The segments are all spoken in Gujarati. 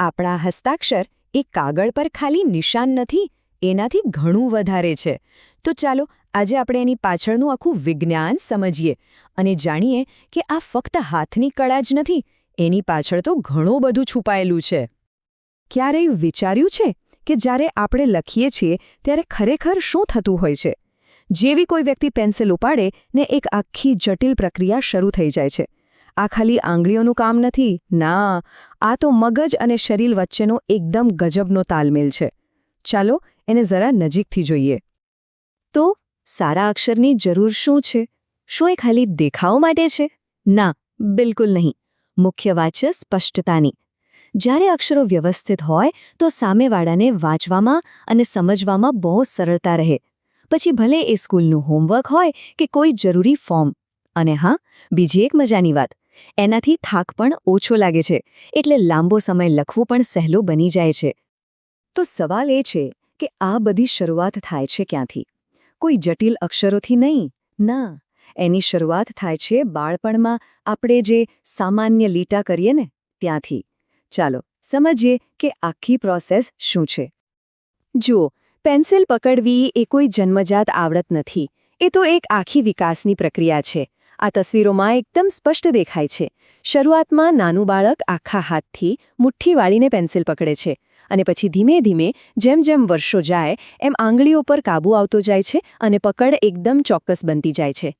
આપણા હસ્તાક્ષર એ કાગળ પર ખાલી નિશાન નથી, એનાથી ઘણું વધારે છે. તો ચાલો, આજે આપણે એની પાછળનું આખું વિજ્ઞાન સમજીએ અને જાણીએ કે આ ફક્ત હાથની કળા જ નથી, એની પાછળ તો ઘણું બધું છુપાયેલું છે. ક્યારેય વિચાર્યું છે કે જ્યારે આપણે લખીએ છીએ, ત્યારે ખરેખર શું થતું હોય છે? જેવી કોઈ વ્યક્તિ પેન્સિલ ઉપાડે ને એક આખી જટિલ પ્રક્રિયા શરૂ થઈ જાય છે. આ ખાલી આંગળીઓનું કામ નથી. ના, આ તો મગજ અને શરીર વચ્ચેનો એકદમ ગજબનો તાલમેલ છે. ચાલો એને જરા નજીકથી જોઈએ. તો સારા અક્ષરની જરૂર શું છે? શું એ ખાલી દેખાવ માટે છે? ના, બિલકુલ નહીં. મુખ્ય વાત છે સ્પષ્ટતાની. જ્યારે અક્ષરો વ્યવસ્થિત હોય, તો સામેવાળાને વાંચવામાં અને સમજવામાં બહુ સરળતા રહે. પછી ભલે એ સ્કૂલનું હોમવર્ક હોય કે કોઈ જરૂરી ફોર્મ. અને હા, બીજી એક મજાની વાત. એનાથી થાક પણ ઓછો લાગે છે, એટલે લાંબો સમય લખવું પણ સહેલું બની જાય છે. તો સવાલ એ છે કે આ બધી શરૂઆત થાય છે ક્યાંથી? કોઈ જટિલ અક્ષરોથી નહીં, ના, એની શરૂઆત થાય છે બાળપણમાં આપણે જે સામાન્ય લીટા કરીએ ને, ત્યાંથી. ચાલો, સમજીએ કે આખી પ્રોસેસ શું છે. જુઓ, પેન્સિલ પકડવી એ કોઈ જન્મજાત આવડત નથી, એ તો એક આખી વિકાસની પ્રક્રિયા છે. આ તસવીરોમાં એકદમ સ્પષ્ટ દેખાય છે. શરૂઆતમાં નાનું બાળક આખા હાથથી મુઠ્ઠી વાળીને પેન્સિલ પકડે છે અને પછી ધીમે ધીમે જેમ જેમ વર્ષો જાય, એમ આંગળીઓ પર કાબૂ આવતો જાય છે અને પકડ એકદમ ચોક્કસ બનતી જાય છે.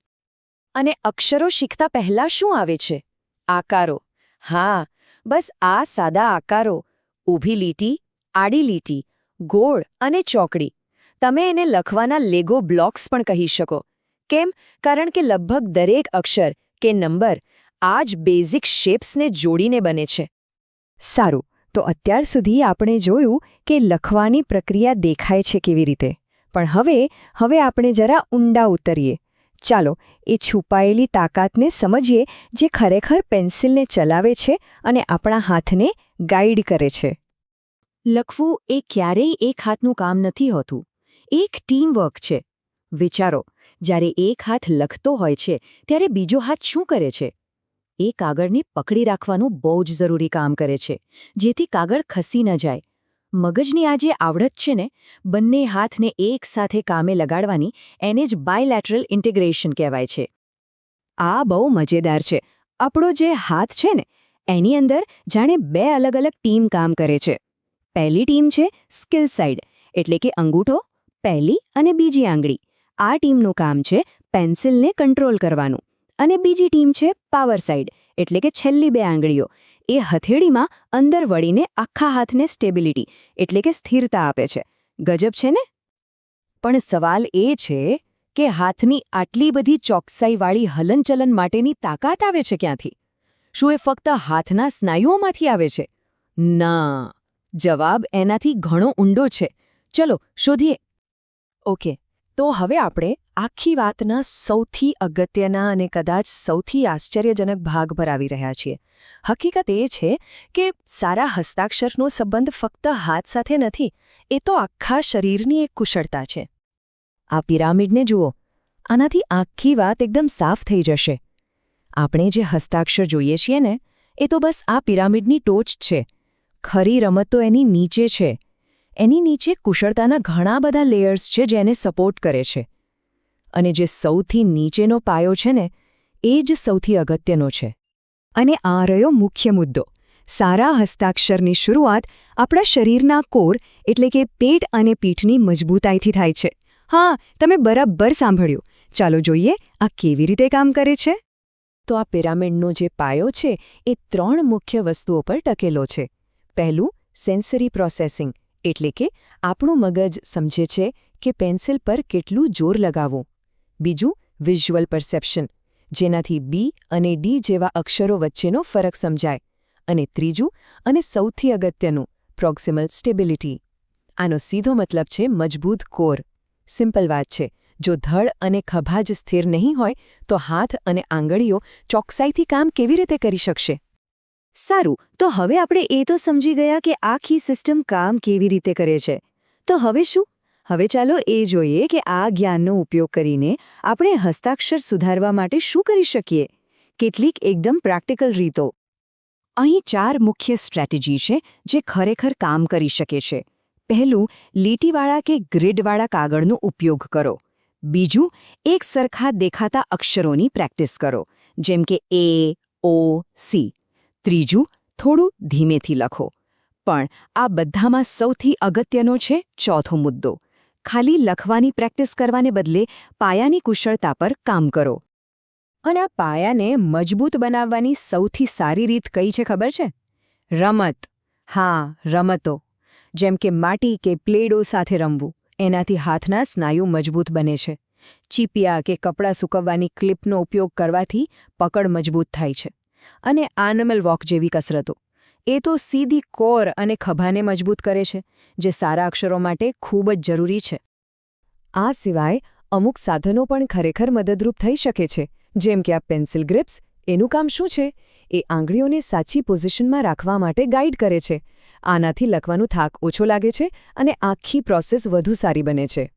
અને અક્ષરો શીખતા પહેલાં શું આવે છે? આકારો. હા, બસ આ સાદા આકારો. ઊભી લીટી, આડી લીટી, ગોળ અને ચોકડી. તમે એને લખવાના લેગો બ્લોક્સ પણ કહી શકો. કેમ? કારણ કે લગભગ દરેક અક્ષર કે નંબર આ જ બેઝિક શેપ્સને જોડીને બને છે. સારું, તો અત્યાર સુધી આપણે જોયું કે લખવાની પ્રક્રિયા દેખાય છે કેવી રીતે. પણ હવે હવે આપણે જરા ઊંડા ઉતરીએ. ચાલો, એ છુપાયેલી તાકાતને સમજીએ જે ખરેખર પેન્સિલને ચલાવે છે અને આપણા હાથને ગાઈડ કરે છે. લખવું એ ક્યારેય એક હાથનું કામ નથી હોતું. એક ટીમવર્ક છે. વિચારો જ્યારે એક હાથ લખતો હોય છે, ત્યારે બીજો હાથ શું કરે છે? એ કાગળને પકડી રાખવાનું બહુ જ જરૂરી કામ કરે છે, જેથી કાગળ ખસી ન જાય. મગજની આ જે આવડત છે ને, બંને હાથને એક સાથે કામે લગાડવાની એને જ બાયલેટરલ ઇન્ટિગ્રેશન કહેવાય છે. આ બહુ મજેદાર છે. આપણો જે હાથ છે ને, એની અંદર જાણે બે અલગ અલગ ટીમ કામ કરે છે. પહેલી ટીમ છે સ્કિલ સાઇડ, એટલે કે અંગૂઠો, પહેલી અને બીજી આંગળી. આ ટીમનું કામ છે પેન્સિલને કંટ્રોલ કરવાનું. અને બીજી ટીમ છે પાવર સાઇડ, એટલે કે છેલ્લી બે આંગળીઓ. એ હથેળીમાં અંદર વળીને આખા હાથને સ્ટેબિલિટી, એટલે કે સ્થિરતા આપે છે. ગજબ છે ને? પણ સવાલ એ છે કે હાથની આટલી બધી ચોકસાઈવાળી હલનચલન માટેની તાકાત આવે છે ક્યાંથી? શું એ ફક્ત હાથના સ્નાયુઓમાંથી આવે છે? ના, જવાબ એનાથી ઘણો ઊંડો છે. ચલો, શોધીએ. ઓકે તો હવે આપણે આખી વાતના સૌથી અગત્યના અને કદાચ સૌથી આશ્ચર્યજનક ભાગ પર આવી રહ્યા છીએ. હકીકત એ છે કે સારા હસ્તાક્ષરનો સંબંધ ફક્ત હાથ સાથે નથી, એ તો આખા શરીરની એક કુશળતા છે. આ પિરામિડને જુઓ, આનાથી આખી વાત એકદમ સાફ થઈ જશે. આપણે જે હસ્તાક્ષર જોઈએ છીએ ને, એ તો બસ આ પિરામિડની ટોચ છે. ખરી રમત તો એની નીચે છે. એની નીચે કુશળતાના ઘણા બધા લેયર્સ છે જેને સપોર્ટ કરે છે. અને જે સૌથી નીચેનો પાયો છે ને, એ જ સૌથી અગત્યનો છે. અને આ રહ્યો મુખ્ય મુદ્દો. સારા હસ્તાક્ષરની શરૂઆત આપણા શરીરના કોર, એટલે કે પેટ અને પીઠની મજબૂતાઈથી થાય છે. હા, તમે બરાબર સાંભળ્યું. ચાલો જોઈએ આ કેવી રીતે કામ કરે છે. તો આ પિરામિડનો જે પાયો છે, એ ત્રણ મુખ્ય વસ્તુઓ પર ટકેલો છે. પહેલું સેન્સરી પ્રોસેસિંગ એટલે કે આપણું મગજ સમજે છે કે પેન્સિલ પર કેટલું જોર લગાવવું. બીજું, વિઝ્યુઅલ પરસેપ્શન, જેનાથી બી અને ડી જેવા અક્ષરો વચ્ચેનો ફરક સમજાય. અને ત્રીજું અને સૌથી અગત્યનું, પ્રોક્સિમલ સ્ટેબિલિટી. આનો સીધો મતલબ છે મજબૂત કોર. સિમ્પલ વાત છે, જો ધડ અને ખભા જ સ્થિર નહીં હોય, તો હાથ અને આંગળીઓ ચોકસાઈથી કામ કેવી રીતે કરી શકશે? સારું, તો હવે આપણે એ તો સમજી ગયા કે આખી સિસ્ટમ કામ કેવી રીતે કરે છે. તો હવે શું? હવે ચાલો એ જોઈએ કે આ જ્ઞાનનો ઉપયોગ કરીને આપણે હસ્તાક્ષર સુધારવા માટે શું કરી શકીએ. કેટલીક એકદમ પ્રેક્ટિકલ રીતો. અહીં ચાર મુખ્ય સ્ટ્રેટેજી છે જે ખરેખર કામ કરી શકે છે. પહેલું, લીટીવાળા કે ગ્રીડવાળા કાગળનો ઉપયોગ કરો. બીજું, એક સરખા દેખાતા અક્ષરોની પ્રેક્ટિસ કરો, જેમ કે એ ઓ સી ત્રીજું થોડું ધીમેથી લખો. પણ આ બધામાં સૌથી અગત્યનો છે ચોથો મુદ્દો. ખાલી લખવાની પ્રેક્ટિસ કરવાને બદલે પાયાની કુશળતા પર કામ કરો. અને આ પાયાને મજબૂત બનાવવાની સૌથી સારી રીત કઈ છે ખબર છે? રમત. હા, રમતો. જેમ કે માટી કે પ્લેડો સાથે રમવું. એનાથી હાથના સ્નાયુ મજબૂત બને છે. ચીપિયા કે કપડાં સૂકવવાની ક્લિપનો ઉપયોગ કરવાથી પકડ મજબૂત થાય છે. અને આનમલ વોક જેવી કસરતો. એ તો સીધી કોર અને ખભાને મજબૂત કરે છે, જે સારા અક્ષરો માટે ખૂબ જ જરૂરી છે. આ સિવાય અમુક સાધનો પણ ખરેખર મદદરૂપ થઈ શકે છે, જેમ કે આ પેન્સિલ ગ્રિપ્સ એનું કામ શું છે? એ આંગળીઓને સાચી પોઝિશનમાં રાખવા માટે ગાઈડ કરે છે. આનાથી લખવાનું થાક ઓછો લાગે છે અને આખી પ્રોસેસ વધુ સારી બને છે.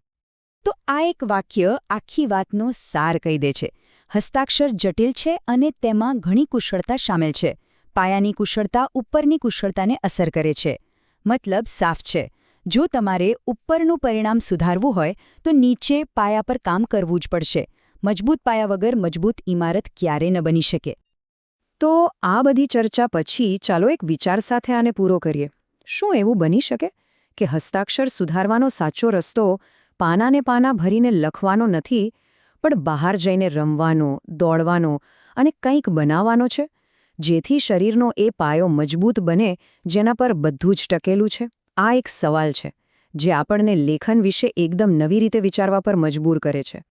તો આ એક વાક્ય આખી વાતનો સાર કહી દે છે. હસ્તાક્ષર જટિલ છે અને તેમાં ઘણી કુશળતા સામેલ છે. પાયાની કુશળતા ઉપરની કુશળતાને અસર કરે છે. મતલબ સાફ છે. જો તમારે ઉપરનું પરિણામ સુધારવું હોય, તો નીચે પાયા પર કામ કરવું જ પડશે. મજબૂત પાયા વગર મજબૂત ઇમારત ક્યારે ન બની શકે. તો આ બધી ચર્ચા પછી ચાલો એક વિચાર સાથે આને પૂરો કરીએ. શું એવું બની શકે કે હસ્તાક્ષર સુધારવાનો સાચો રસ્તો પાનાને પાના ભરીને લખવાનો નથી પણ બહાર જઈને રમવાનો, દોડવાનો અને કંઈક બનાવવાનો છે, જેથી શરીરનો એ પાયો મજબૂત બને જેના પર બધું જ ટકેલું છે. આ એક સવાલ છે, જે આપણને લેખન વિશે એકદમ નવી રીતે વિચારવા પર મજબૂર કરે છે.